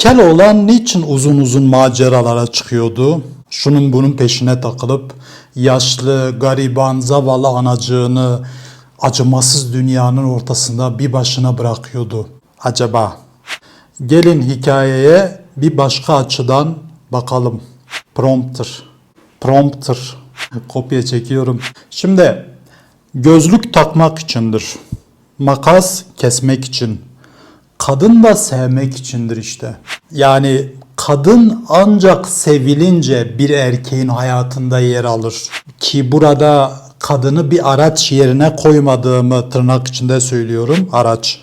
Keloğlan niçin uzun uzun maceralara çıkıyordu? Şunun bunun peşine takılıp yaşlı, gariban, zavallı anacığını acımasız dünyanın ortasında bir başına bırakıyordu. Acaba? Gelin hikayeye bir başka açıdan bakalım. Prompter. Prompter. Kopya çekiyorum. Şimdi gözlük takmak içindir. Makas kesmek için. Kadın da sevmek içindir işte. Yani kadın ancak sevilince bir erkeğin hayatında yer alır. Ki burada kadını bir araç yerine koymadığımı tırnak içinde söylüyorum. Araç.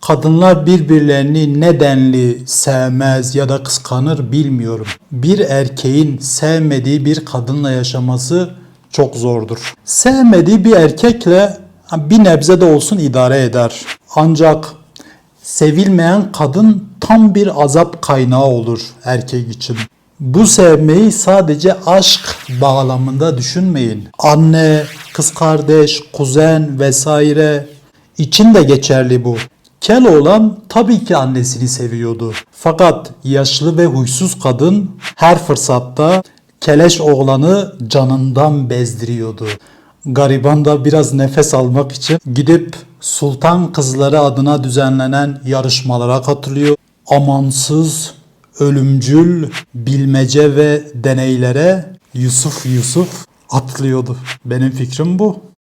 Kadınlar birbirlerini nedenli sevmez ya da kıskanır bilmiyorum. Bir erkeğin sevmediği bir kadınla yaşaması çok zordur. Sevmediği bir erkekle bir nebze de olsun idare eder. Ancak sevilmeyen kadın tam bir azap kaynağı olur erkek için. Bu sevmeyi sadece aşk bağlamında düşünmeyin. Anne, kız kardeş, kuzen vesaire için de geçerli bu. Keloğlan tabii ki annesini seviyordu. Fakat yaşlı ve huysuz kadın her fırsatta keleş oğlanı canından bezdiriyordu. Gariban da biraz nefes almak için gidip sultan kızları adına düzenlenen yarışmalara katılıyor. Amansız, ölümcül bilmece ve deneylere Yusuf Yusuf atlıyordu. Benim fikrim bu.